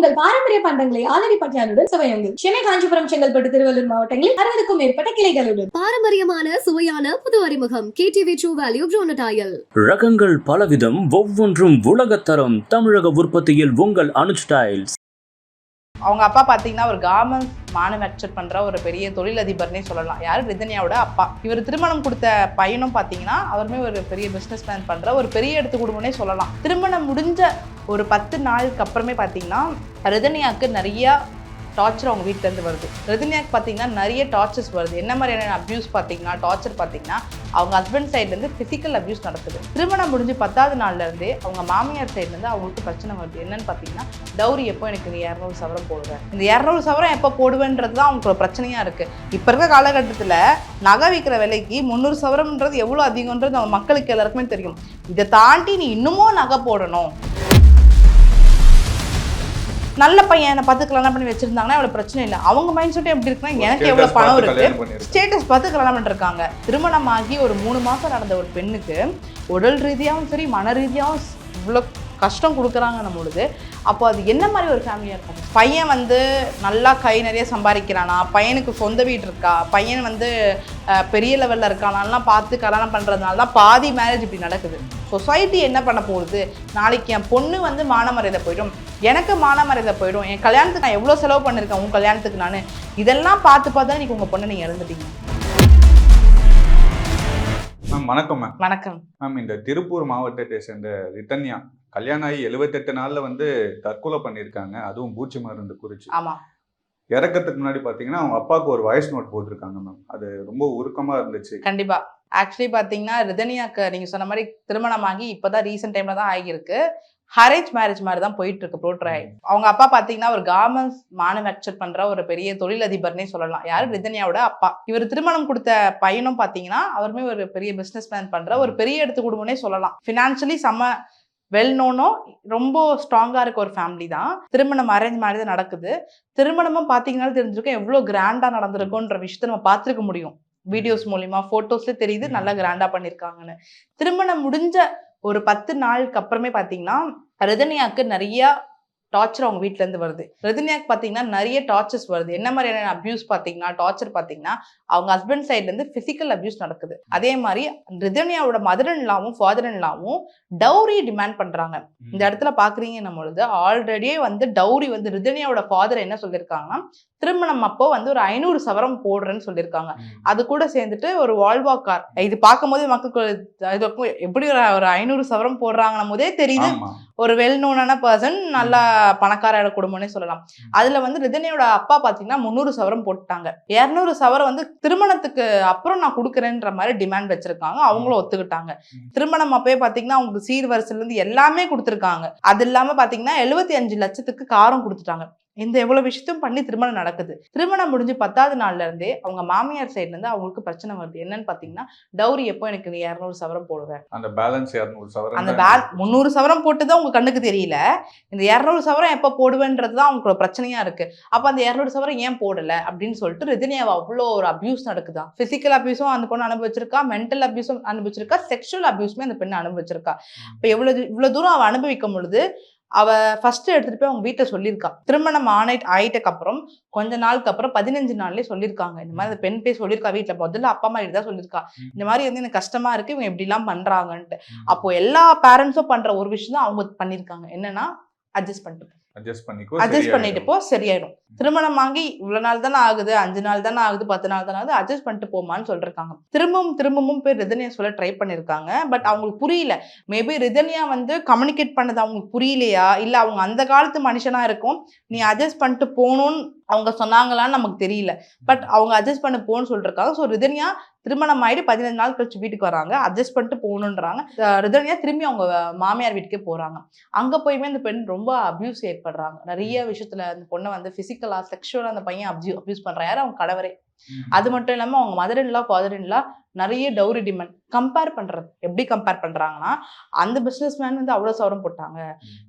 உங்கள் பாரம்பரிய பண்டங்களை ஆலடி பட்டியாலுடன் சுவையுங்கள். சென்னை காஞ்சிபுரம் செங்கல்பட்டு திருவள்ளூர் மாவட்டங்களில் அறுபதுக்கும் மேற்பட்ட கிளைகளுடன். பாரம்பரியமான சுவையான புது அறிமுகம். கேடிவி ட்ரூ வேல்யூ ப்ரோனடாயல் ரகங்கள் பலவிதம் ஒவ்வொன்றும் உலகத்தரம் தமிழக உற்பத்தியில் உங்கள் அனுஜ் டைல்ஸ் அவங்க அப்பா பார்த்தீங்கன்னா ஒரு கார்மெண்ட்ஸ் மேனுஃபேக்சர் பண்ணுற ஒரு பெரிய தொழிலதிபர்னே சொல்லலாம். யார்? ரிதன்யாவோட அப்பா. இவர் திருமணம் கொடுத்த பையனும் பார்த்தீங்கன்னா அவருமே ஒரு பெரிய பிஸ்னஸ் மேன் பண்ணுற ஒரு பெரிய இடத்து குடும்பம்னே சொல்லலாம். திருமணம் முடிஞ்ச ஒரு பத்து நாளுக்கு அப்புறமே பார்த்தீங்கன்னா ரிதன்யாவுக்கு நிறையா டார்ச்சர் அவங்க வீட்டிலேருந்து வருது. ரஜினியாக்கு பார்த்தீங்கன்னா நிறைய டார்ச்சர்ஸ் வருது. என்ன மாதிரியான அப்யூஸ் பார்த்தீங்கன்னா டார்ச்சர் பார்த்தீங்கன்னா அவங்க ஹஸ்பண்ட் சைட்லேருந்து ஃபிசிக்கல் அப்யூஸ் நடக்குது. திருமணம் முடிஞ்சு பத்தாவது நாள்லேருந்தே அவங்க மாமியார் சைட்லேருந்து அவங்களுக்கு பிரச்சனை வருது. என்னன்னு பார்த்தீங்கன்னா டவுரி எப்போ எனக்கு நீ இரநூறு சவரம் போடுவேன் இந்த இரநூறு சவரம் எப்போ போடுவேன்றது தான் அவங்களுக்கு ஒரு பிரச்சனையாக இருக்குது இப்போ இருக்க காலகட்டத்தில் நகை விற்கிற விலைக்கு முந்நூறு சவரம்ன்றது எவ்வளோ அதிகம்ன்றது நம்ம மக்களுக்கு எல்லாருக்குமே தெரியும். இதை தாண்டி நீ இன்னமும் நகை போடணும். நல்ல பையனை பார்த்து கல்யாணம் பண்ணி வச்சிருந்தாங்கன்னா அவ்வளோ பிரச்சனை இல்லை. அவங்க மைண்ட் செட்டும் எப்படி இருக்குன்னா எனக்கு எவ்வளோ பணம் இருக்கு. ஸ்டேட்டஸ் பார்த்து கல்யாணம் பண்ணிருக்காங்க. திருமணமாகி ஒரு மூணு மாதம் நடந்த ஒரு பெண்ணுக்கு உடல் ரீதியாகவும் சரி மன ரீதியாகவும் இவ்வளோ கஷ்டம் கொடுக்குறாங்கன்னும் பொழுது. அப்போ அது என்ன மாதிரி ஒரு ஃபேமிலியாக இருக்கும்? பையன் வந்து நல்லா கை நிறைய சம்பாதிக்கிறானா பையனுக்கு சொந்த வீடு இருக்கா? பையன் வந்து பெரிய லெவலில் இருக்கானாலாம் பார்த்து கல்யாணம் பண்ணுறதுனால தான் பாதி மேரேஜ் இப்படி நடக்குது. சொசைட்டி என்ன பண்ண போகுது? நாளைக்கு என் பொண்ணு வந்து மானமரியாதை போயிடும். எனக்கு மானமரியாதை போயிடும். என் கல்யாணத்துக்கு நான் எவ்வளோ செலவு பண்ணியிருக்கேன் உன் கல்யாணத்துக்கு நான். இதெல்லாம் பார்த்து பார்த்து தான் இன்னைக்கு உங்கள் பொண்ணை நீங்கள் இழந்துட்டீங்க. மேம் வணக்கம் மேம் வணக்கம். மேம் இந்த திருப்பூர் மாவட்டத்தை சேர்ந்த ரித்தன்யா கல்யாணம் ஆகி எழுபத்தெட்டு நாள்ல வந்து தற்கொலை பண்ணியிருக்காங்க. அதுவும் பூச்சி மருந்து குறிச்சு ஆமாம் இறக்கத்துக்கு முன்னாடி பாத்தீங்கன்னா அவங்க அப்பாவுக்கு ஒரு வாய்ஸ் நோட் போட்டிருக்காங்க மேம் அது ரொம்ப உருக்கமா இருந்துச்சு. கண்டிப்பா. ஆக்சுவலி பார்த்தீங்கன்னா ரிதனியாக்கு நீங்கள் சொன்ன மாதிரி திருமணமாகி இப்போதான் ரீசெண்ட் டைம்ல தான் ஆகியிருக்கு. ஹரேஜ் மேரேஜ் மாதிரி தான் போயிட்டு இருக்கு ப்ரோட்ரை அவங்க அப்பா பார்த்தீங்கன்னா ஒரு கார்மெண்ட்ஸ் மேனுஃபேக்சர் பண்ற ஒரு பெரிய தொழிலதிபர்னே சொல்லலாம். யாரு? ரிதன்யாவோட அப்பா. இவர் திருமணம் கொடுத்த பையனும் பார்த்தீங்கன்னா அவருமே ஒரு பெரிய பிஸ்னஸ் மேன் பண்ற ஒரு பெரிய இடத்து குடும்பம்னே சொல்லலாம். ஃபினான்ஷியலி செம்ம வெல் நோனும் ரொம்ப ஸ்ட்ராங்காக இருக்க ஒரு ஃபேமிலி தான். திருமணம் அரேஞ்ச் மாதிரி தான் நடக்குது. திருமணமும் பார்த்தீங்கன்னா தெரிஞ்சிருக்கும் எவ்வளோ கிராண்டாக நடந்திருக்குன்ற விஷயத்த நம்ம பார்த்துருக்க முடியும். வீடியோஸ் மூலியமா ஃபோட்டோஸ்ல தெரியுது நல்லா கிராண்டா பண்ணியிருக்காங்கன்னு திருமணம் முடிஞ்ச ஒரு பத்து நாளுக்கு அப்புறமே பார்த்தீங்கன்னா ரஜினியாக்கு நிறைய டார்ச்சர் அவங்க வீட்ல இருந்து வருது. ரஜினியாக்கு பார்த்தீங்கன்னா நிறைய டார்ச்சர்ஸ் வருது. என்ன மாதிரியான அபியூஸ் பார்த்தீங்கன்னா டார்ச்சர் பார்த்தீங்கன்னா அவங்க ஹஸ்பண்ட் சைட்ல இருந்து பிசிக்கல் அபியூஸ் நடக்குது. அதே மாதிரி ரிதன்யாவோட மதர் இன்லாவும் ஃபாதர் இன்லாவும் டவுரி டிமாண்ட் பண்றாங்க. இந்த இடத்துல பாக்குறீங்கன்னும் பொழுது ஆல்ரெடியே வந்து டவுரி வந்து ரிதன்யாவோட ஃபாதர் என்ன சொல்லியிருக்காங்கன்னா திருமணம் அப்போ வந்து ஒரு ஐநூறு சவரம் போடுறேன்னு சொல்லியிருக்காங்க. அது கூட சேர்ந்துட்டு ஒரு வால்வா கார். இது பார்க்கும்போது மக்களுக்கு இது எப்படி ஒரு ஐநூறு சவரம் போடுறாங்கன்னும் போதே தெரியுது. ஒரு வெல் நோனான பர்சன் நல்லா பணக்கார குடும்பம்னே சொல்லலாம். அதுல வந்து ரிதனியோட அப்பா பாத்தீங்கன்னா முந்நூறு சவரம் போட்டுட்டாங்க இருநூறு சவரம் வந்து திருமணத்துக்கு அப்புறம் நான் கொடுக்குறேன்ற மாதிரி டிமாண்ட் வச்சிருக்காங்க. அவங்களும் ஒத்துக்கிட்டாங்க. திருமணம் அப்பவே பாத்தீங்கன்னா அவங்களுக்கு சீர் வரிசையில இருந்து எல்லாமே கொடுத்துருக்காங்க. அது இல்லாம பாத்தீங்கன்னா எழுபத்தி அஞ்சு லட்சத்துக்கு காரம் கொடுத்துட்டாங்க. இந்த எவ்வளவு விஷயத்தையும் பண்ணி திருமணம் நடக்குது. திருமணம் முடிஞ்சு பத்தாவது நாள்ல இருந்தே அவங்க மாமியார் சைட்ல இருந்து அவங்களுக்கு பிரச்சனை வருது. என்னன்னு பாத்தீங்கன்னா டவுரி எப்போ எனக்கு நீ இரநூறு சவரம் போடுவேன் அந்த பேலன்ஸ் இரநூறு சவரம் அந்த தான் பேல். முந்நூறு சவரம் போட்டுதான் உங்க கண்ணுக்கு தெரியல. இந்த இரநூறு சவரம் எப்போ போடுவேன்றது தான் அவங்களுக்கு ஒரு பிரச்சனையா இருக்கு. அப்ப அந்த இரநூறு சவரம் ஏன் போடல? அப்படின்னு சொல்லிட்டு ரஜினியாவை அவ்வளோ ஒரு அபியூஸ் நடக்குதா? பிசிக்கல் அபியூஸும் அந்த பொண்ணு அனுபவிச்சிருக்கா? மென்டல் அபியூஸும் அனுபவிச்சிருக்கா? செக்ஷுவல் அபியூஸுமே அந்த பெண்ணு அனுபவிச்சிருக்கா? இப்போ எவ்வளவு இவ்வளவு தூரம் அவ அனுபவிக்கும் பொழுது அவ ஃபர்ஸ்ட் எடுத்துட்டு போய் அவங்க வீட்டில் சொல்லியிருக்கா. திருமணம் ஆனை ஆயிட்டக்கு அப்புறம் கொஞ்ச நாளுக்கு அப்புறம் பதினஞ்சு நாள்லயே சொல்லியிருக்காங்க. இந்த மாதிரி அந்த பெண் போய் சொல்லியிருக்கா வீட்டில் முதல்ல அப்பா அம்மா தான் சொல்லியிருக்கா. இந்த மாதிரி வந்து எனக்கு கஷ்டமா இருக்கு இவங்க இப்படிலாம் பண்றாங்கன்ட்டு. அப்போ எல்லா பேரண்ட்ஸும் பண்ற ஒரு விஷயம் தான் அவங்க பண்ணிருக்காங்க என்னன்னா அட்ஜஸ்ட் பண்ணிட்டு அட்ஜஸ்ட் பண்ணிக்கோ அட்ஜஸ்ட் பண்ணிட்டு. போ சரியாயிடும் திருமணம் வாங்கி இவ்வளவு நாள் தானே ஆகுது அஞ்சு நாள் தானே ஆகுது பத்து நாள் தானே ஆகுது அட்ஜஸ்ட் பண்ணிட்டு போமான்னு சொல்லிருக்காங்க. திரும்பவும் திரும்பவும் போய் ரிதன்யா சொல்ல ட்ரை பண்ணிருக்காங்க பட் அவங்களுக்கு புரியல. மேபி ரிதன்யா வந்து கம்யூனிகேட் பண்ணது அவங்களுக்கு புரியலையா? இல்ல அவங்க அந்த காலத்து மனுஷனா இருக்கும் நீ அட்ஜஸ்ட் பண்ணிட்டு போகணும்னு அவங்க சொன்னாங்களான்னு நமக்கு தெரியல. பட் அவங்க அட்ஜஸ்ட் பண்ண போகணும்னு சொல்லிருக்காங்க ஸோ ரிதன்யா திருமணம் ஆயிட்டு பதினஞ்சு நாள் கழிச்சு வீட்டுக்கு வராங்க. அட்ஜஸ்ட் பண்ணிட்டு போகணுன்றாங்க. ரிதன்யா திரும்பி அவங்க மாமியார் வீட்டுக்கே போறாங்க. அங்க போயுமே இந்த பெண் ரொம்ப அபியூஸ் ஏற்படுறாங்க. நிறைய விஷயத்துல அந்த பொண்ணை வந்து பிசிக்கலா செக்ஷுவலா அந்த பையன் அப்யூ அபியூஸ் பண்றான் யாரு? அவங்க கணவரே ம். அது மட்டும் இல்லாம அவங்க mother in law father in law நிறைய டவுரி டிமாண்ட் கம்பேர் பண்றது. எப்படி கம்பேர் பண்றாங்கன்னா அந்த பிசினஸ் மேன் வந்து அவ்வளவு சவரம் போட்டாங்க.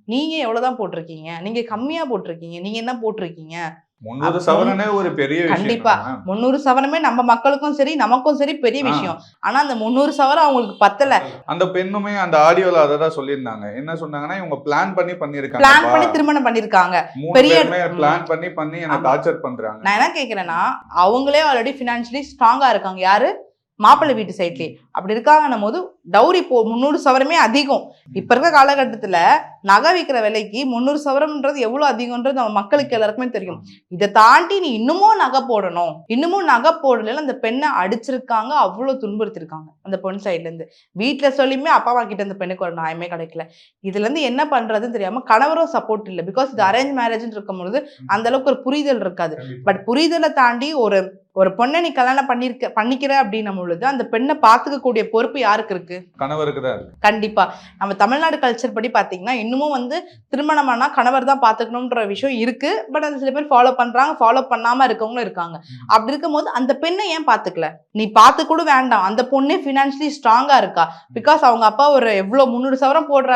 நீங்க எவ்வளவுதான் போட்டிருக்கீங்க? நீங்க கம்மியா போட்டிருக்கீங்க. நீங்க என்ன போட்டிருக்கீங்க? முன்னூறு சவரனே ஒரு பெரிய கண்டிப்பா. முந்நூறு சவரமே நம்ம மக்களுக்கும் சரி நமக்கும் சரி பெரிய. விஷயம். ஆனா அந்த முந்நூறு சவரம் அவங்களுக்கு பத்தல. அந்த பெண்ணுமே அந்த ஆடியோல அததான் சொல்லியிருந்தாங்க. என்ன சொன்னாங்கன்னா இவங்க பிளான் பண்ணி பிளான் பண்ணி பண்ணிருக்காங்க திருமணம் பண்ணிருக்காங்க பெரிய- பிளான் பண்ணி பண்ணி என்ன. டார்ச்சர் பண்றாங்க. நான் என்ன கேக்குறேன்னா அவங்களே ஆல்ரெடி ஃபினான்ஷியலி ஸ்ட்ராங்கா இருக்காங்க. யாரு? மாப்பிள்ளை வீட்டு சைட்லயே அப்படி இருக்காங்கன்னும் போது டவுரி போ முந்நூறு சவரமே அதிகம். இப்ப இருக்க காலகட்டத்துல நகை விற்கிற விலைக்கு முந்நூறு சவரம்ன்றது எவ்வளவு அதிகம்ன்றது நம்ம மக்களுக்கு எல்லாருக்குமே தெரியும். இதை தாண்டி நீ இன்னமும் நகை போடணும். இன்னமும் நகை போடல அந்த பெண்ணை அடிச்சிருக்காங்க அவ்வளவு துன்புறுத்திருக்காங்க. அந்த பொண்ணு சைட்ல இருந்து. வீட்டுல சொல்லியுமே அப்பா அம்மா கிட்ட அந்த பெண்ணுக்கு ஒரு நியாயமே கிடைக்கல. இதுல இருந்து என்ன பண்றதுன்னு தெரியாம கணவரும் சப்போர்ட் இல்லை. பிகாஸ் இது அரேஞ்ச் மேரேஜ்னு இருக்கும் பொழுது அந்த அளவுக்கு ஒரு புரிதல் இருக்காது. பட் புரிதலை தாண்டி ஒரு ஒரு பொண்ணை நீ கல்யாணம் பண்ணிருக்க பண்ணிக்கிற அப்படின்னும் பொழுது அந்த பெண்ணை பாத்துக்கக்கூடிய பொறுப்பு யாருக்கு இருக்கு? கணவருக்கு தான் இருக்கு. கண்டிப்பா. நம்ம தமிழ்நாடு கல்ச்சர் படி பாத்தீங்கன்னா இன்னமும் வந்து திருமணமானா கணவர் தான் பாத்துக்கணும்ன்ற விஷயம் இருக்கு. பட் அது சில பேர் ஃபாலோ பண்றாங்க ஃபாலோ பண்ணாம இருக்கவங்களும் இருக்காங்க. அப்படி இருக்கும்போது அந்த பெண்ணை ஏன் பாத்துக்கல? நீ பார்த்து கூட வேண்டாம். அந்த பொண்ணே ஃபினான்ஷியலி ஸ்ட்ராங்கா இருக்கா? பிகாஸ் அவங்க அப்பா ஒரு எவ்வளவு முந்நூறு சவரம் போடுற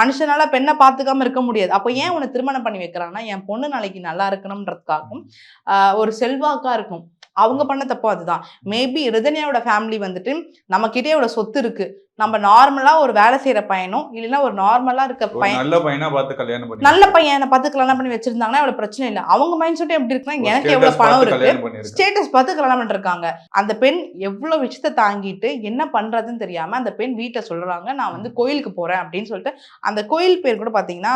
மனுஷனால பெண்ணை பார்த்துக்காம இருக்க முடியாது. அப்போ ஏன் உன்னை திருமணம் பண்ணி வைக்கிறாங்கன்னா என் பொண்ணு நாளைக்கு நல்லா இருக்கணும்ன்றதுக்காகவும் ஒரு செல்வாக்கா இருக்கும். அவங்க பண்ண தப்பு அதுதான். மேபி ரிதன்யாவோட ஃபேமிலி வந்துட்டு நம்ம கிட்டே சொத்து இருக்கு. நம்ம நார்மலா ஒரு வேலை செய்யற பையனும் இல்லைன்னா ஒரு நார்மலா இருக்க பையன் நல்ல பையனா பார்த்து கல்யாணம் பண்ணி நல்ல பையனை பார்த்து கல்யாணம் பண்ணி வச்சிருந்தாங்கன்னா அவ்வளவு பிரச்சனை இல்லை. அவங்க மைண்ட் செட் எப்படி இருக்குன்னா எனக்கு எவ்வளவு பணம் இருக்கு ஸ்டேட்டஸ் பார்த்து கல்யாணம் பண்ணிருக்காங்க அந்த பெண் எவ்வளவு விஷயத்த தாங்கிட்டு என்ன பண்றதுன்னு தெரியாம அந்த பெண் வீட்டுல சொல்றாங்க நான் வந்து கோயிலுக்கு போறேன் அப்படின்னு சொல்லிட்டு அந்த கோயில் பேர் கூட பாத்தீங்கன்னா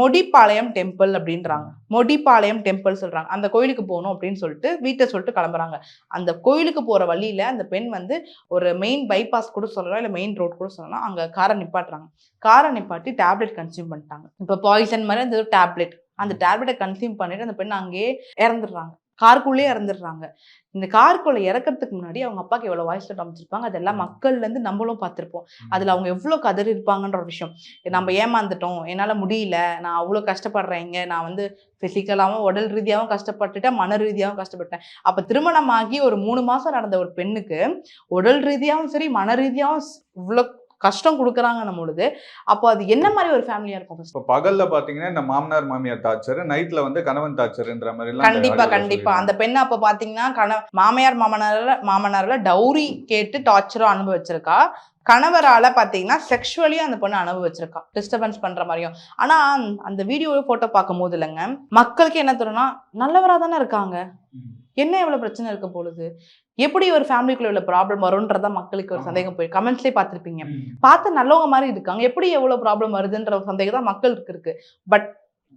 மொடிப்பாளையம் டெம்பிள் அப்படின்றாங்க. மொடிப்பாளையம் டெம்பிள் சொல்றாங்க. அந்த கோயிலுக்கு போகணும் அப்படின்னு சொல்லிட்டு வீட்டை சொல்லிட்டு கிளம்புறாங்க. அந்த கோயிலுக்கு போற வழியில அந்த பெண் வந்து ஒரு மெயின் பைபாஸ் கூட சொல்லலாம் இல்ல மெயின் ரோட் கூட சொல்லலாம். அங்க காரை நிப்பாட்டுறாங்க. காரை நிப்பாட்டி டேப்லெட் கன்சியூம் பண்ணிட்டாங்க. இப்போ பாய்சன் மாதிரி அந்த டேப்லெட் அந்த டேப்லெட்டை கன்சியூம் பண்ணிட்டு அந்த பெண் அங்கேயே இறந்துடுறாங்க. காருக்குள்ளேயே இறந்துடுறாங்க. இந்த காருக்குள்ள இறக்கறதுக்கு முன்னாடி அவங்க அப்பாக்கு எவ்வளவு வாய்ஸ் நோட் அமைச்சிருப்பாங்க அதெல்லாம் மக்கள்ல இருந்து நம்மளும் பார்த்திருப்போம். அதுல அவங்க எவ்வளவு கதறி இருப்பாங்கன்ற ஒரு விஷயம். நம்ம ஏமாந்துட்டோம் என்னால முடியல நான் அவ்வளவு கஷ்டப்படுறேன் இங்க. நான் வந்து பிசிக்கலாவும் உடல் ரீதியாவும் கஷ்டப்பட்டுட்டேன் மன ரீதியாவும் கஷ்டப்பட்டேன் அப்ப திருமணமாகி ஒரு மூணு மாசம் நடந்த ஒரு பெண்ணுக்கு உடல் ரீதியாவும் சரி மன ரீதியாவும் ஸ்- இவ்வளவு கஷ்டம் கொடுக்குறாங்கன்னும் பொழுது அப்போ அது என்ன மாதிரி ஒரு ஃபேமிலியா இருக்கும்? இப்ப பகல்ல பாத்தீங்கன்னா இந்த மாமனார் மாமியார் டார்ச்சர் நைட்ல வந்து கணவன் டார்ச்சர்ன்ற மாதிரி கண்டிப்பா கண்டிப்பா அந்த. பெண்ணை அப்ப பாத்தீங்கன்னா கண மாமையார் மாமனார மாமனார்ல டௌரி கேட்டு டார்ச்சரும் அனுபவிச்சிருக்கா கணவரால பாத்தீங்கன்னா செக்ஷுவலியும் அந்த பொண்ணு அனுபவிச்சிருக்கா டிஸ்டர்பன்ஸ் பண்ற மாதிரியும் ஆனா அந்த வீடியோ போட்டோ பார்க்கும் போது இல்லைங்க மக்களுக்கு என்ன தோணும்னா நல்லவரா தானே இருக்காங்க. என்ன எவ்வளவு பிரச்சனை இருக்க பொழுது எப்படி ஒரு ஃபேமிலிக்குள்ள இவ்வளவு ப்ராப்ளம் வரும்ன்றதா மக்களுக்கு ஒரு. சந்தேகம் போய் கமெண்ட்ஸ்லயே பார்த்திருப்பீங்க. பார்த்து நல்லவங்க மாதிரி இருக்காங்க. எப்படி எவ்வளவு ப்ராப்ளம் வருதுன்ற சந்தேகம் தான் மக்களுக்கு இருக்கு. பட்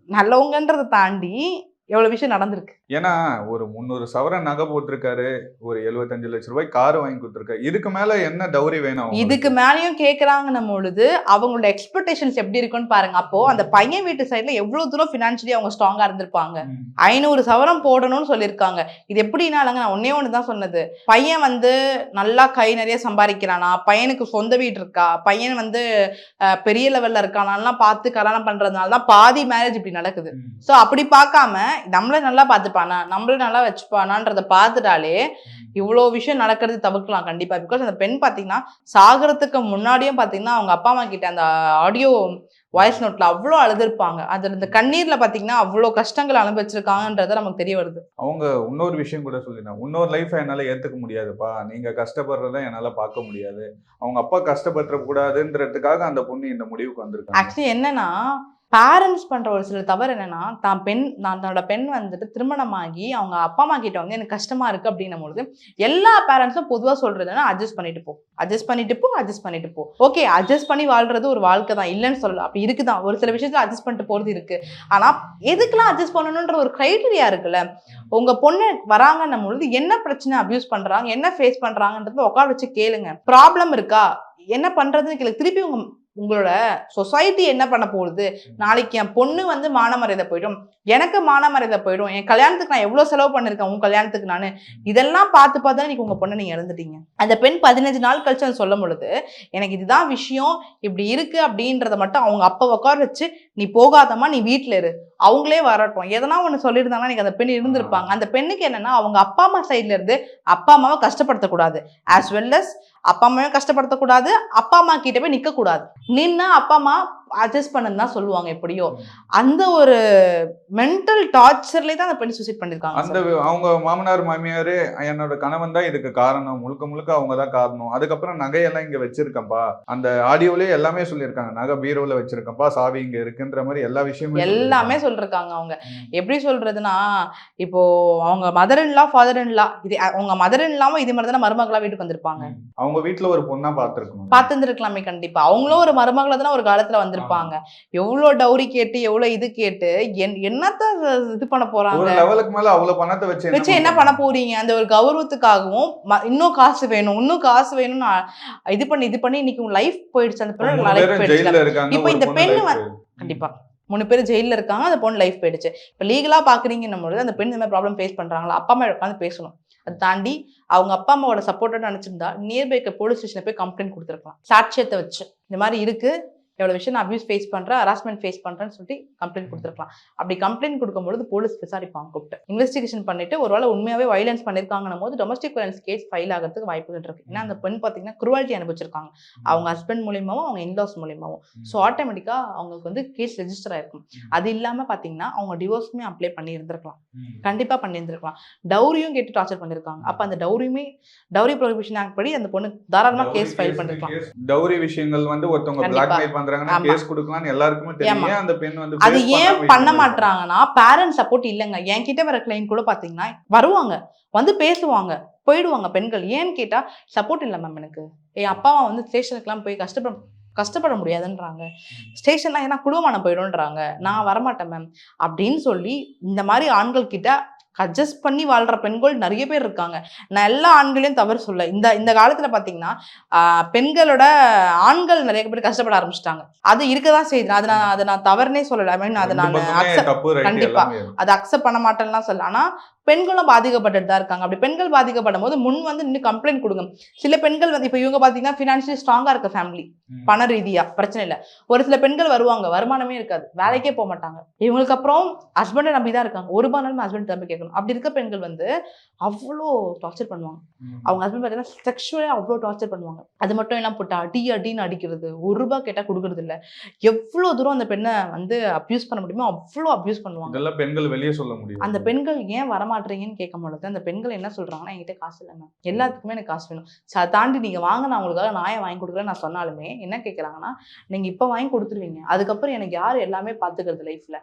நல்லவங்கன்றதை தாண்டி எவ்வளவு விஷயம் நடந்திருக்கு. ஏன்னா ஒரு முந்நூறு சவரன் நகை போட்டிருக்காரு. ஒரு 75 லட்ச ரூபாய் கார் வாங்கி கொடுத்துருக்காரு. இதுக்கு மேல என்ன டௌரி வேணும்? இதுக்கு மேலேயும் கேக்குறாங்கன்னும் பொழுது அவங்களோட எக்ஸ்பெக்டேஷன்ஸ் எப்படி இருக்குன்னு பாருங்க. அப்போ அந்த பையன் வீட்டு சைடுல எவ்வளவு தூரம் ஃபினான்ஷியலி அவங்க ஸ்ட்ராங்கா இருந்திருப்பாங்க. ஐநூறு சவரம் போடணும்னு சொல்லியிருக்காங்க. இது எப்படினாலங்க நான் ஒன்னே ஒன்று தான் சொன்னது. பையன் வந்து நல்லா கை நிறைய சம்பாதிக்கிறானா? பையனுக்கு சொந்த வீடு இருக்கா? பையன் வந்து பெரிய லெவல்ல இருக்கானாலாம் பார்த்து கல்யாணம் பண்றதுனால தான் பாதி மேரேஜ் இப்படி நடக்குது. ஸோ அப்படி பார்க்காம நம்மள நல்லா பார்த்துப்பானா நம்மள நல்லா வச்சுப்பானான்றத பார்த்துட்டாலே இவ்வளோ விஷயம் நடக்கிறது தவிர்க்கலாம் கண்டிப்பா. பிகாஸ் அந்த பெண் பார்த்தீங்கன்னா சாகிறதுக்கு முன்னாடியும் பார்த்தீங்கன்னா அவங்க அப்பா அம்மா கிட்ட அந்த ஆடியோ வாய்ஸ் நோட்ல அவ்வளோ அழுதுருப்பாங்க. அதுல இந்த கண்ணீர்ல பார்த்தீங்கன்னா அவ்வளோ கஷ்டங்கள் அனுபவிச்சிருக்காங்கன்றத நமக்கு தெரிய வருது. அவங்க இன்னொரு விஷயம் கூட சொல்லிருந்தாங்க இன்னொரு லைஃபை என்னால ஏத்துக்க முடியாதுப்பா. நீங்க கஷ்டப்படுறத என்னால பார்க்க முடியாது. அவங்க அப்பா கஷ்டப்பட்டுற கூடாதுன்றதுக்காக அந்த பொண்ணு இந்த முடிவுக்கு வந்திருக்காங்க. ஆக்சுவலி என்னன்னா பேரண்ட்ஸ் பண்ணுற ஒரு சில தவறு என்னென்னா தான் பெண் நான் தன்னோட பெண் வந்துட்டு திருமணமாகி அவங்க அப்பா அம்மா கிட்ட வந்து எனக்கு கஷ்டமாக இருக்குது அப்படின்னும் பொழுது எல்லா பேரண்ட்ஸும் பொதுவாக சொல்கிறதுனா அட்ஜஸ்ட் பண்ணிட்டு போ. அட்ஜஸ்ட் பண்ணிட்டு போ அட்ஜஸ்ட் பண்ணிட்டு போ. ஓகே அட்ஜஸ்ட் பண்ணி வாழ்றது ஒரு வாழ்க்கை தான். இல்லைன்னு சொல்லல. அப்படி இருக்குதான். ஒரு சில விஷயத்தில் அட்ஜஸ்ட் பண்ணிட்டு போகிறது இருக்குது ஆனால் எதுக்கெல்லாம் அட்ஜஸ்ட் பண்ணணுன்ற ஒரு க்ரைட்டீரியா இருக்குல்ல. உங்கள் பொண்ணு வராங்கன்னும் பொழுது என்ன பிரச்சனை அப்யூஸ் பண்ணுறாங்க என்ன ஃபேஸ் பண்ணுறாங்கன்றத உட்கார வச்சு கேளுங்க. ப்ராப்ளம் இருக்கா? என்ன பண்ணுறதுன்னு கேளு திருப்பி உங்கள் உங்களோட சொசைட்டி என்ன பண்ண போகுது? நாளைக்கு என் பொண்ணு வந்து மானமரியாதை போயிடும். எனக்கு மானமரியாதை போயிடும். என் கல்யாணத்துக்கு நான் எவ்வளவு செலவு பண்ணிருக்கேன் உங்க கல்யாணத்துக்கு நான்? இதெல்லாம் பார்த்து பார்த்து தான் இன்னைக்கு உங்க பொண்ணை நீங்க இறந்துட்டீங்க அந்த பெண் பதினஞ்சு நாள் கழிச்சு சொல்லும் பொழுது எனக்கு இதுதான் விஷயம் இப்படி இருக்கு அப்படின்றத மட்டும் அவங்க அப்பா உட்கார வச்சு நீ போகாதம்மா நீ வீட்ல இரு. அவங்களே வரட்டும். எதனா ஒண்ணு சொல்லியிருந்தாங்கன்னா நீங்க அந்த பெண் இருந்திருப்பாங்க. அந்த பெண்ணுக்கு என்னன்னா அவங்க அப்பா அம்மா சைட்ல இருந்து அப்பா அம்மாவை கஷ்டப்படுத்தக்கூடாது. ஆஸ் வெல் அஸ் அப்பா அம்மாவையும் கஷ்டப்படுத்தக்கூடாது. அப்பா அம்மா கிட்ட போய் நிக்க கூடாது நின்னா அப்பா அம்மா அட்ஜஸ்ட் பண்ணுன்னு தான் சொல்லுவாங்க எப்படியோ. அந்த ஒரு மென்டல் டார்ச்சர்லேயே தான் அந்த பெண் சூசைட் பண்ணிருக்காங்க அந்த அவங்க மாமனார் மாமியாரு என்னோட கணவன் தான் இதுக்கு காரணம். முழுக்க முழுக்க அவங்க தான் காரணம். அதுக்கப்புறம் நகையெல்லாம் இங்க வச்சிருக்கேன்ப்பா அந்த ஆடியோலயே எல்லாமே சொல்லியிருக்காங்க. நகை பீரோல வச்சிருக்கேன்ப்பா சாவி இங்க இருக்குன்ற மாதிரி எல்லா விஷயமும் எல்லாமே சொல்லிருக்காங்க அவங்க. எப்படி சொல்றதுன்னா இப்போ அவங்க மதர் இன்லா ஃபாதர் இன்லா இது அவங்க மதர் இன்லாவும் இது மாதிரி தானே மருமகளா வீட்டுக்கு வந்திருப்பாங்க. அவங்க வீட்டுல ஒரு பொண்ணா பாத்துருக்கணும் பார்த்துருந்துருக்கலாமே கண்டிப்பா. அவங்களும் ஒரு மருமகளா தானே ஒரு காலத்துல வந்திருப்பாங்க. எவ்வளவு டௌரி கேட்டு எவ்வளவு இது கேட்டு என்- என்னத்த இது பண்ண போறாங்க? லெவலுக்கு மேல அவ்வளவு பணத்தை வச்சு வச்சு என்ன பண்ண போறீங்க? அந்த ஒரு கௌரவத்துக்காகவும் இன்னும் காசு வேணும் இன்னும் காசு வேணும்னு இது பண்ணி இது பண்ணி இன்னைக்கு உன் லைஃப் போயிடுச்சு. அந்த பொண்ணு லைஃப் போயிடுச்சு இப்போ இந்த வந்து- கண்டிப்பா. மூணு பேர் ஜெயில்ல இருக்காங்க அந்த பொண்ணு லைஃப் போயிடுச்சு. இப்போ லீகலா பாக்குறீங்கன்னும் பொழுது அந்த பெண் இந்த மாதிரி ப்ராப்ளம் ஃபேஸ் பண்றாங்களா? அப்பா அம்மா உட்காந்து பேசணும். அதை தாண்டி அவங்க அப்பா அம்மாவோட சப்போர்ட்டா நினைச்சிருந்தா நியர்பை போலீஸ் ஸ்டேஷன்ல போய் கம்ப்ளைண்ட் கொடுத்துருக்கலாம். சாட்சியத்தை வச்சு. இந்த மாதிரி இருக்கு. எவ்வளவு விஷயம் நான் அபியூஸ் ஃபேஸ் பண்றேன் ஹராஸ்மெண்ட் ஃபேஸ் பண்றேன்னு சொல்லிட்டு கம்ப்ளைண்ட் கொடுத்துருக்கலாம். அப்படி கம்ப்ளைண்ட் கொடுக்கும்பொழுது போலீஸ் விசாரிப்பாங்க கூப்பிட்டு. இன்வெஸ்டிகேஷன் பண்ணிட்டு ஒருவேளை உண்மையாவே வயலன்ஸ் பண்ணிருக்காங்கன்னும் போது டொமஸ்டிக் வயலன்ஸ் கேஸ் ஃபைல் ஆகிறதுக்கு வாய்ப்புகள் இருக்கு. ஏன்னா அந்த பெண் பாத்தீங்கன்னா குருவாலிட்டி அனுபவிச்சிருக்காங்க. அவங்க ஹஸ்பண்ட் மூலியமாவும் அவங்க இன்லாஸ் மூலியமாவும். ஸோ ஆட்டோமேட்டிக்கா அவங்களுக்கு வந்து கேஸ் ரெஜிஸ்டர் ஆயிருக்கும். அது இல்லாம பாத்தீங்கன்னா அவங்க டிவோர்ஸ்மே அப்ளை பண்ணி இருந்திருக்கலாம் கண்டிப்பா பண்ணியிருந்திருக்கலாம். டௌரியும் கேட்டு டார்ச்சர் பண்ணிருக்காங்க. அப்ப அந்த டௌரியுமே டௌரி ப்ரொஹிபிஷன் ஆக்ட் படி அந்த பொண்ணு தாராளமா கேஸ் ஃபைல் பண்ணிருக்கலாம். டௌரி விஷயங்கள் வந்து ஒருத்தவங்க. பிளாக்மெயில் பண்றாங்கன்னா. கேஸ் கொடுக்கலாம்னு எல்லாருக்குமே தெரியும். அந்த பெண் வந்து அது ஏன் பண்ண? மாட்றாங்கன்னா பேரண்ட் சப்போர்ட் இல்லைங்க. என்கிட்ட வர கிளைண்ட் கூட பாத்தீங்கன்னா வருவாங்க. வந்து பேசுவாங்க. போயிடுவாங்க பெண்கள். ஏன்னு கேட்டா சப்போர்ட் இல்லை மேம் எனக்கு. என் அப்பா அம்மா வந்து ஸ்டேஷனுக்குலாம் போய் கஷ்டப்பட கஷ்டப்பட முடியாதுன்றாங்க. ஸ்டேஷன்லாம் ஏன்னா குடும்பமானம் போயிடும்ன்றாங்க. நான் வரமாட்டேன் மேம் அப்படின்னு சொல்லி இந்த மாதிரி ஆண்கள் கிட்ட அட்ஜஸ்ட் பண்ணி வாழ்ற பெண்கள் நிறைய பேர் இருக்காங்க. நான் எல்லா ஆண்களையும் தவறு சொல்ல இந்த இந்த காலத்துல பாத்தீங்கன்னா ஆஹ், பெண்களோட ஆண்கள் நிறைய பேர் கஷ்டப்பட ஆரம்பிச்சிட்டாங்க. அது இருக்கதான் செய்யுது. அது நான் அதை நான் தவறுனே சொல்லல. ஐ மீன் அதை நான் கண்டிப்பா. அதை அக்செப்ட் பண்ண மாட்டேன்லாம் சொல்ல ஆனா பெண்களும் பாதிக்கப்பட்டுட்டு தான் இருக்காங்க. அப்படி பெண்கள் பாதிக்கப்படும் போது முன் வந்து நின்று கம்ப்ளைண்ட் கொடுங்க. சில பெண்கள் வந்து இப்போ இவங்க பாத்தீங்கன்னா ஃபினான்ஷியலி ஸ்ட்ராங்கா இருக்க ஃபேமிலி. பண ரீதியா பிரச்சனை இல்லை. ஒரு சில பெண்கள் வருவாங்க வருமானமே இருக்காது. வேலைக்கே போக மாட்டாங்க. இவங்களுக்கு அப்புறம் ஹஸ்பண்டை நம்பி தான் இருக்காங்க. ஒரு நாளும் ஹஸ்பண்ட் தம்பி கேட்கணும். அப்படி இருக்க பெண்கள் வந்து அவ்வளோ டார்ச்சர் பண்ணுவாங்க. அவங்க ஹஸ்பண்ட் பார்த்தீங்கன்னா செக்ஷுவலாக அவ்வளோ டார்ச்சர் பண்ணுவாங்க. அது மட்டும் இல்லாமல் போட்டு அடி அடின்னு அடிக்கிறது. ஒரு ரூபாய் கேட்டால் கொடுக்கறது இல்ல. எவ்வளோ தூரம் அந்த பெண்ணை வந்து அப்யூஸ் பண்ண முடியுமோ அவ்வளோ அப்யூஸ் பண்ணுவாங்க. பெண்கள் வெளியே சொல்ல முடியும் அந்த பெண்கள் ஏன் வரமாட்டீங்கன்னு கேட்கும் பொழுது அந்த பெண்கள் என்ன சொல்றாங்கன்னா என்கிட்ட காசு இல்லை மேம் எல்லாத்துக்குமே எனக்கு காசு வேணும். தாண்டி நீங்க வாங்க நான் உங்களுக்காக நான் ஏன் வாங்கி கொடுக்குறேன்னு நான் சொன்னாலுமே என்ன கேட்குறாங்கன்னா நீங்க இப்போ வாங்கி கொடுத்துருவீங்க. அதுக்கப்புறம் எனக்கு யார் எல்லாமே பாத்துக்கிறது லைஃப்ல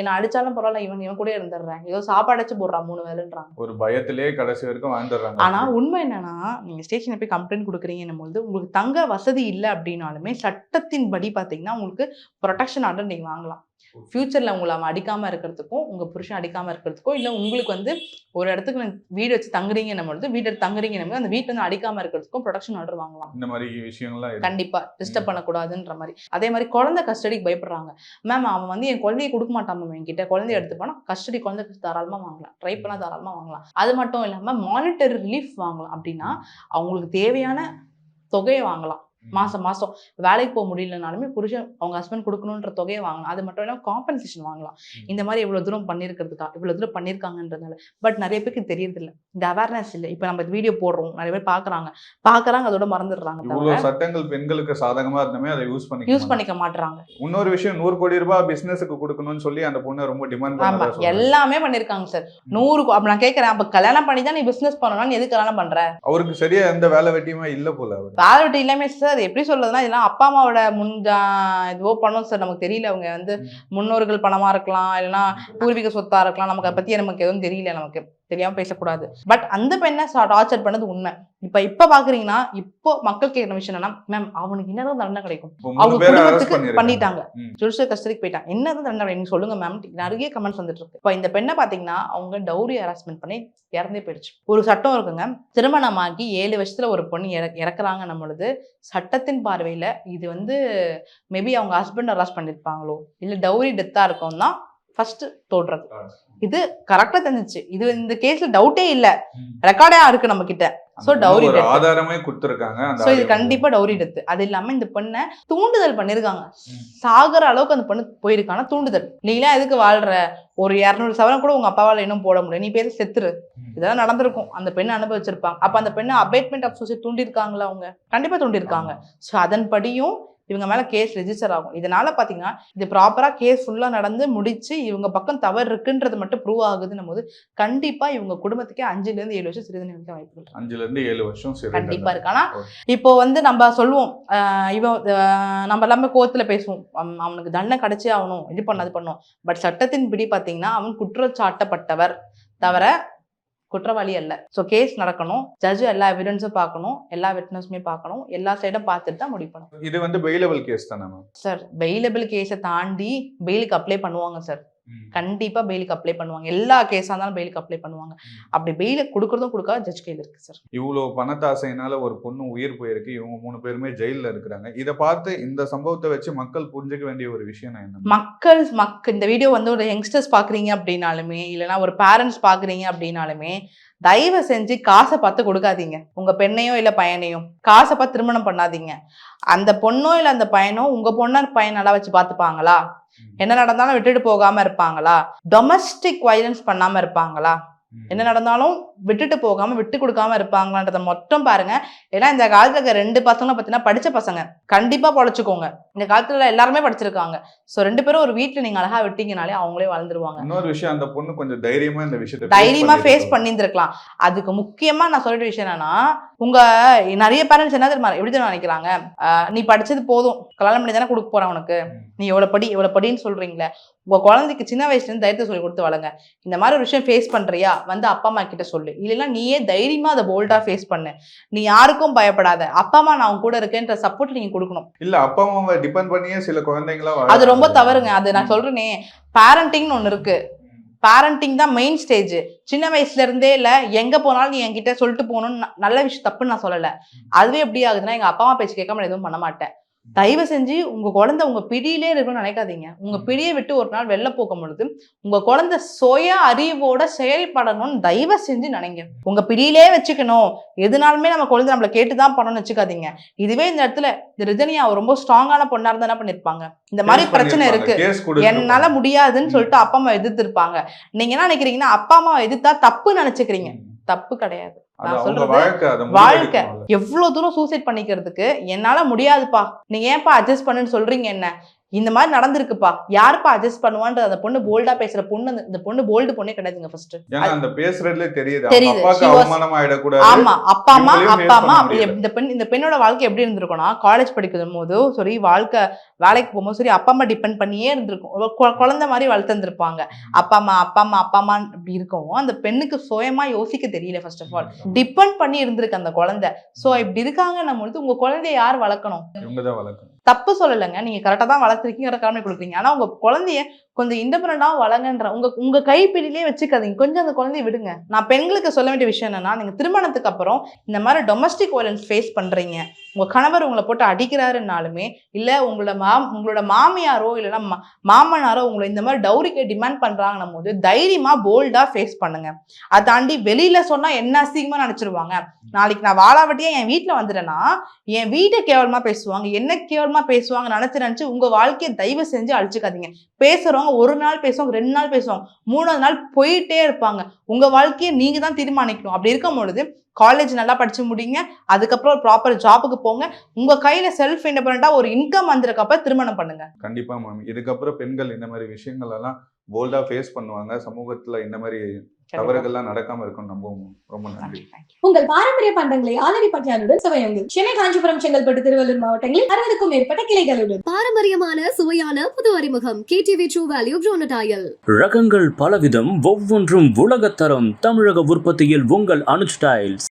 என்ன அடிச்சாலும் பரவாயில்ல இவன் இவன் கூட இருந்துடுறேன். ஏதோ சாப்பாடு வச்சு போடுறான் மூணு வேலைன்றாங்க. ஒரு பயத்திலேயே கடைசி வரைக்கும் வாழ்ந்துடுறாங்க ஆனா உண்மை என்னன்னா நீங்க ஸ்டேஷன்ல போய் கம்ப்ளைண்ட் கொடுக்குறீங்கன்னும் போது உங்களுக்கு தங்க வசதி இல்லை அப்படின்னாலுமே சட்டத்தின்படி பாத்தீங்கன்னா உங்களுக்கு ப்ரொடெக்ஷன் ஆர்டர் நீங்க வாங்கலாம். ஃபியூச்சர்ல உங்களை அவன் அடிக்காம இருக்கிறதுக்கும் உங்க புருஷன் அடிக்காம இருக்கிறதுக்கும் இல்ல உங்களுக்கு வந்து ஒரு இடத்துக்கு வீடு வச்சு தங்குறீங்கன்னும் பொழுது வீடு தங்குறீங்கன்னும் போது அந்த வீட்டுல வந்து அடிக்காம இருக்கிறதுக்கும் ப்ரொடெக்ஷன் ஆர்டர் வாங்கலாம். இந்த மாதிரி விஷயங்கள்லாம் இருக்கு. கண்டிப்பா. டிஸ்டர்ப் பண்ணக்கூடாதுன்ற மாதிரி. அதே மாதிரி குழந்தை கஸ்டடிக்கு பயப்படுறாங்க. மேம் அவன் வந்து என் குழந்தைய கொடுக்க மாட்டான் மேம் என்கிட்ட. குழந்தைய எடுத்து போனா கஸ்டடி குழந்தை தாராளமா வாங்கலாம். ட்ரை பண்ணா தாராளமா வாங்கலாம். அது மட்டும் இல்லாம மானிட்டரி ரிலீஃப் வாங்கலாம். அப்படின்னா அவங்களுக்கு தேவையான தொகையை வாங்கலாம். மாசம் மாசம். வேலைக்கு போக முடியலனாலுமே புருஷன் அவங்க ஹஸ்பண்ட் கொடுக்கணுன்ற தொகையை வாங்கலாம். அது மட்டும் இல்லாமல் காம்பன்சேஷன் வாங்கலாம். இந்த மாதிரி இவ்வளவு தூரம் பண்ணியிருக்கிறதுக்கா இவ்வளவு தூரம் பண்ணியிருக்காங்கன்றதுனால. பட் நிறைய பேருக்கு தெரியறதில்ல. இந்த அவேர்னஸ் இல்லை. இப்போ நம்ம வீடியோ போடுறோம். நிறைய பேர் பார்க்கறாங்க பார்க்கறாங்க அதோட மறந்துடுறாங்க சட்டங்கள் பெண்களுக்கு சாதகமா இருந்தமே அதை யூஸ் பண்ணி யூஸ் பண்ணிக்க மாட்றாங்க. இன்னொரு விஷயம் நூறு கோடி ரூபாய் பிசினஸுக்கு கொடுக்கணும்னு சொல்லி அந்த பொண்ணை ரொம்ப டிமாண்ட் ஆமா. பண்ணதா சொல்றாங்க. எல்லாமே பண்ணிருக்காங்க சார் நூறு அப்ப நான் கேட்கறேன் அப்ப கல்யாணம் பண்ணி தான் நீ பிசினஸ் பண்ணணும்னு எதுக்கு கல்யாணம் பண்ற? அவருக்கு சரியா எந்த வேலை வெட்டியுமே இல்ல போல வேலை விட்டு இல்லாம சார் எப்படி சொல்றதுன்னா இதெல்லாம் அப்பா அம்மாவோட முன் இதுவோ பண்ணும் சார். நமக்கு தெரியல. அவங்க வந்து முன்னோர்கள் பணமா இருக்கலாம் இல்லைன்னா பூர்வீக சொத்தா இருக்கலாம். நமக்கு அதை பத்தி நமக்கு எதுவும் தெரியல. நமக்கு தெரியாம பேசக்கூடாது. பட் அந்த பெண்ணை டார்ச்சர் பண்ணது உண்மை. இப்ப இப்ப பாக்குறீங்கன்னா இப்போ மக்கள் கேட்கிற விஷயம் என்னன்னா மேம் அவனுக்கு என்னதான் தண்டனை கிடைக்கும். அவங்க குடும்பத்துக்கு பண்ணிட்டாங்க. ஜுடிஷியல் கஸ்டடிக்கு போயிட்டாங்க. என்னதான் தண்டனை கிடைக்கும்? சொல்லுங்க மேம் நிறைய கமெண்ட்ஸ் வந்துட்டு இருக்கு. இப்போ இந்த பெண்ணை பாத்தீங்கன்னா அவங்க டௌரி ஹராஸ்மெண்ட் பண்ணி இறந்தே போயிடுச்சு. ஒரு சட்டம் இருக்குங்க. திருமணமாகி ஏழு வருஷத்துல ஒரு பொண்ணு இற இறக்குறாங்கன்னும் பொழுது சட்டத்தின் பார்வையில இது வந்து மேபி அவங்க ஹஸ்பண்ட் அரெஸ்ட் பண்ணிருப்பாங்களோ? இல்ல டௌரி டெத்தா இருக்கும் தான் ஃபர்ஸ்ட் தோன்றது. இது கரெக்டா தெரிஞ்சிச்சு. இது இந்த கேஸ்ல டவுட்டே இல்ல. ரெக்கார்டா இருக்கு நம்ம கிட்ட. ஒரு death. ஆதாரமே கொடுத்துருக்காங்க சோ இது. கண்டிப்பா டௌரி டெத்து அது இல்லாம இந்த பொண்ணை தூண்டுதல் பண்ணிருக்காங்க. சாகர அளவுக்கு அந்த பொண்ணு போயிருக்கான? தூண்டுதல். நீலாம் எதுக்கு வாழ்ற? ஒரு இரநூறு சவரம் கூட உங்க அப்பாவால இன்னும் போட முடியும். நீ பேர் செத்துரு. இதெல்லாம் நடந்திருக்கும். அந்த பெண்ணை அனுபவிச்சிருப்பாங்க அப்ப அந்த பெண்ணை அபேட்மெண்ட் ஆஃப் சூசைட் தூண்டிருக்காங்களா அவங்க? கண்டிப்பா தூண்டிருக்காங்க ஸோ அதன்படியும் இவங்க மேல கேஸ் ரெஜிஸ்டர் ஆகும் இதனால பாத்தீங்கன்னா இது ப்ராப்பரா கேஸ் ஃபுல்லா நடந்து முடிச்சு இவங்க பக்கம் தவறு இருக்குன்றது மட்டும் ப்ரூவ் ஆகுதுன்னும் போது கண்டிப்பா இவங்க குடும்பத்துக்கே அஞ்சுல இருந்து ஏழு வருஷம் சிறுதண்டனை அளிக்க வாய்ப்புகள் இருக்கு. அஞ்சுல இருந்து ஏழு வருஷம் சிறை கண்டிப்பா தண்டனை. இருக்கு ஆனா ஓகே. இப்போ வந்து நம்ம சொல்லுவோம் இவன் நம்ம எல்லாமே கோர்ட்ல பேசுவோம் அவன் அவனுக்கு தண்டனை கிடைச்சே ஆகணும் இது பண்ண அது பண்ணும் பட் சட்டத்தின் பிடி பாத்தீங்கன்னா அவன் குற்றச்சாட்டப்பட்டவர் தவிர குற்றவாளி அல்ல. ஸோ கேஸ் நடக்கணும். ஜட்ஜ் எல்லா எவிடன்ஸும் பார்க்கணும். எல்லா விட்னஸுமே பார்க்கணும். எல்லா சைடும் பார்த்துட்டு தான் முடிவு பண்ணணும் இது வந்து பெயிலபிள் கேஸ் தானே சார் பெயிலபிள் கேஸை தாண்டி பெயிலுக்கு அப்ளை பண்ணுவாங்க சார் கண்டிப்பா பெயிலுக்கு அப்ளை பண்ணுவாங்க. எல்லா கேஸா இருந்தாலும் பெயிலுக்கு அப்ளை பண்ணுவாங்க. அப்படி பெயில கொடுக்கறதும் கொடுக்காத ஜட்ஜ் கையில் இருக்கு சார் இவ்வளோ பணத்தாசையினால ஒரு பொண்ணு உயிர் போயிருக்கு. இவங்க மூணு பேருமே ஜெயில்ல இருக்கிறாங்க. இதை பார்த்து இந்த சம்பவத்தை வச்சு மக்கள் புரிஞ்சுக்க வேண்டிய ஒரு விஷயம் நான் என்ன மக்கள் மக் இந்த வீடியோ வந்து ஒரு யங்ஸ்டர்ஸ் பாக்குறீங்க அப்படின்னாலுமே இல்லைன்னா ஒரு பேரண்ட்ஸ் பாக்குறீங்க அப்படின்னாலுமே தயவு செஞ்சு காசை பார்த்து கொடுக்காதீங்க. உங்க பெண்ணையோ இல்ல பையனையோ காசை பார்த்து திருமணம் பண்ணாதீங்க. அந்த பொண்ணோ இல்ல அந்த பையனோ உங்க பொண்ணா பையன் நல்லா வச்சு பார்த்துப்பாங்களா? என்ன நடந்தாலும் விட்டுட்டு போகாம இருப்பாங்களா? டொமஸ்டிக் வயலன்ஸ் பண்ணாம இருப்பாங்களா? என்ன நடந்தாலும் விட்டுட்டு போகாம விட்டு கொடுக்காம இருப்பாங்களான்றத மொத்தம் பாருங்க. ஏன்னா இந்த காலத்துல இருக்க ரெண்டு பசங்களும் பார்த்தீங்கன்னா படிச்ச பசங்க கண்டிப்பா பொழைச்சுக்கோங்க. இந்த காலத்துல எல்லாருமே படிச்சிருக்காங்க. சோ ரெண்டு பேரும் ஒரு வீட்டுல நீங்க அழகா விட்டீங்கனாலே அவங்களே வளர்ந்துருவாங்க. இன்னொரு விஷயம் அந்த பொண்ணு கொஞ்சம் தைரியமா இந்த விஷயத்தை தைரியமா ஃபேஸ். பண்ணியிருந்திருக்கலாம். அதுக்கு முக்கியமா நான் சொல்ற விஷயம் என்னன்னா உங்க நிறைய பேரண்ட்ஸ் என்ன தெரியுமா எப்படி தெரியுமா நினைக்கிறாங்க? நீ படிச்சது போதும். கல்யாணம் பண்ணி தானே கொடுக்க போறான் உனக்கு. நீ எவ்வளவு படி எவ்வளவு படின்னு சொல்றீங்களே. உங்க குழந்தைக்கு சின்ன வயசுல இருந்து தைரியத்தை சொல்லி கொடுத்து வளங்க இந்த மாதிரி ஒரு விஷயம் ஃபேஸ் பண்றியா? வந்து அப்பா அம்மா கிட்ட சொல்லு. இல்லைன்னா நீயே தைரியமா அதை போல்டா ஃபேஸ் பண்ணு. நீ யாருக்கும் பயப்படாத. அப்பா அம்மா நான் உன் கூட இருக்கேன்ற சப்போர்ட் நீங்க கொடுக்கணும். இல்ல அப்பா அம்மாவை டிபெண்ட் பண்ணியே சில குழந்தைங்களா அது ரொம்ப தவறுங்க. அது நான் சொல்றேனே. பேரண்டிங்னு ஒண்ணு இருக்கு. பேரண்டிங் தான் மெயின் ஸ்டேஜ் சின்ன வயசுல இருந்தே இல்ல எங்க போனாலும் நீ என்கிட்ட சொல்லிட்டு போகணும்னு நல்ல விஷயம் தப்புன்னு நான் சொல்லல. அதுவே எப்படி ஆகுதுன்னா எங்க அப்பா அம்மா பேச்சு கேட்காம எதுவும் பண்ண மாட்டேன். தயவு செஞ்சு உங்க குழந்தை உங்க பிடியிலே இருக்கணும்னு நினைக்காதீங்க. உங்க பிடியை விட்டு ஒரு நாள் வெளில போகும் பொழுது உங்க குழந்தை சுய அறிவோட செயல்படணும்னு தயவு செஞ்சு நினைங்க. உங்க பிடியிலே வச்சுக்கணும். எதுனாலுமே நம்ம குழந்தை நம்மள கேட்டுதான் பண்ணணும்னு வச்சுக்காதீங்க இதுவே இந்த இடத்துல இந்த ரிதனியா ரொம்ப ஸ்ட்ராங்கான பொண்ணா இருந்தா என்ன பண்ணிருப்பாங்க? இந்த மாதிரி பிரச்சனை இருக்கு. என்னால முடியாதுன்னு சொல்லிட்டு அப்பா அம்மா எதிர்த்து இருப்பாங்க நீங்க என்ன நினைக்கிறீங்கன்னா அப்பா அம்மா எதிர்த்தா தப்பு நினைச்சுக்கிறீங்க. தப்பு கிடையாது. வாழ்க்கை. எவ்வளவு தூரம் சூசைட் பண்ணிக்கிறதுக்கு என்னால முடியாதுப்பா. நீங்க ஏன்ப்பா அட்ஜஸ்ட் பண்ணுன்னு சொல்றீங்க என்ன? இந்த மாதிரி நடந்திருக்குப்பா. யாருப்பா அட்ஜஸ்ட் பண்ணுவான்ற அந்த பொண்ணு போல்டா பேசுற பொண்ணு இந்த பொண்ணு போல்டு பொண்ணே கிடையாதுங்க ஃபர்ஸ்ட் அந்த பேசுறதுல தெரியுது. தெரியுது. ஆமா அப்பா அம்மா அப்பா அம்மா. இந்த பெண் இந்த பெண்ணோட வாழ்க்கை எப்படி இருந்திருக்கும்னா காலேஜ் படிக்கும் போது சரி வாழ்க்கை வேலைக்கு போகும்போது சரி அப்பா அம்மா டிபெண்ட் பண்ணியே இருந்திருக்கும். குழந்தை மாதிரி வளர்த்துருந்துருப்பாங்க. அப்பா அம்மா அப்பா அம்மா அப்பா அம்மா இப்படி இருக்கவும் அந்த பெண்ணுக்கு சுயமா யோசிக்க தெரியல ஃபர்ஸ்ட் ஆஃப் ஆல் டிபெண்ட் பண்ணி இருந்திருக்கு அந்த குழந்தை. சோ இப்படி இருக்காங்கன்னும் பொழுது உங்க குழந்தைய யார் வளர்க்கணும்? இவங்கதான் வளர்க்கணும். தப்பு சொல்லலைங்க. நீங்க கரெக்டாக தான் வளர்த்துருக்கீங்கிற கடமை கொடுக்குறீங்க. ஆனா உங்க குழந்தைய கொஞ்சம் இண்டிபெண்டா வளங்கன்ற உங்க உங்க கைப்பிடிலே வச்சுக்காதீங்க. கொஞ்சம் அந்த குழந்தைய விடுங்க. நான் பெண்களுக்கு சொல்ல வேண்டிய விஷயம் என்னன்னா நீங்க திருமணத்துக்கு அப்புறம் இந்த மாதிரி டொமஸ்டிக் வயலன்ஸ் ஃபேஸ் பண்றீங்க. உங்க கணவர் உங்களை போட்டு அடிக்கிறாருன்னாலுமே இல்ல உங்களோட மா உங்களோட மாமியாரோ இல்லைன்னா மா- மாமனாரோ உங்களை இந்த மாதிரி டவுரிக்கு டிமாண்ட் பண்றாங்கன்னும் போது தைரியமா போல்டா ஃபேஸ் பண்ணுங்க. அதை தாண்டி வெளியில சொன்னா என்ன அசிங்கமா நினைச்சிருவாங்க நாளைக்கு நான் வாழாவட்டியா என் வீட்டுல வந்துட்டேன்னா என் வீட்டை கேவலமா பேசுவாங்க என்ன கேவலமா பேசுவாங்க நினைச்சு நினைச்சு உங்க வாழ்க்கையை தயவு செஞ்சு அழிச்சுக்காதீங்க. பேசுறவங்க ஒரு நாள் பேசுவாங்க ரெண்டு நாள் பேசுவாங்க மூணாவது நாள் போயிட்டே இருப்பாங்க. உங்க வாழ்க்கையை நீங்க தான் தீர்மானிக்கணும். அப்படி இருக்கும் பொழுது காலேஜ் நல்லா படிச்சு முடிங்க. அதுக்கப்புறம் ஒரு ப்ராப்பர் ஜாபுக்கு போங்க. உங்க கையில செல்ஃப் இண்டிபெண்டா ஒரு இன்கம் வந்ததுக்கு திருமணம் பண்ணுங்க. கண்டிப்பா மேம். இதுக்கப்புறம் பெண்கள் இந்த மாதிரி விஷயங்கள் எல்லாம் போல்டா ஃபேஸ் பண்ணுவாங்க. சமூகத்துல இந்த மாதிரி தவறுகள்லாம் நடக்காம இருக்கும் நம்புவோம். ரொம்ப நன்றி. உங்கள் பாரம்பரிய பண்டங்களை ஆலடி பட்டியானுடன் சுவையுங்கள். சென்னை காஞ்சிபுரம் செங்கல்பட்டு திருவள்ளூர் மாவட்டங்களில் அறுபதுக்கும் மேற்பட்ட கிளைகளுடன். பாரம்பரியமான சுவையான புது அறிமுகம். கேடிவி ட்ரூ வேல்யூ ப்ரோனடாயல் ரகங்கள் பலவிதம் ஒவ்வொன்றும் உலகத்தரம் தமிழக உற்பத்தியில் உங்கள் அனுஜ் டைல்ஸ்.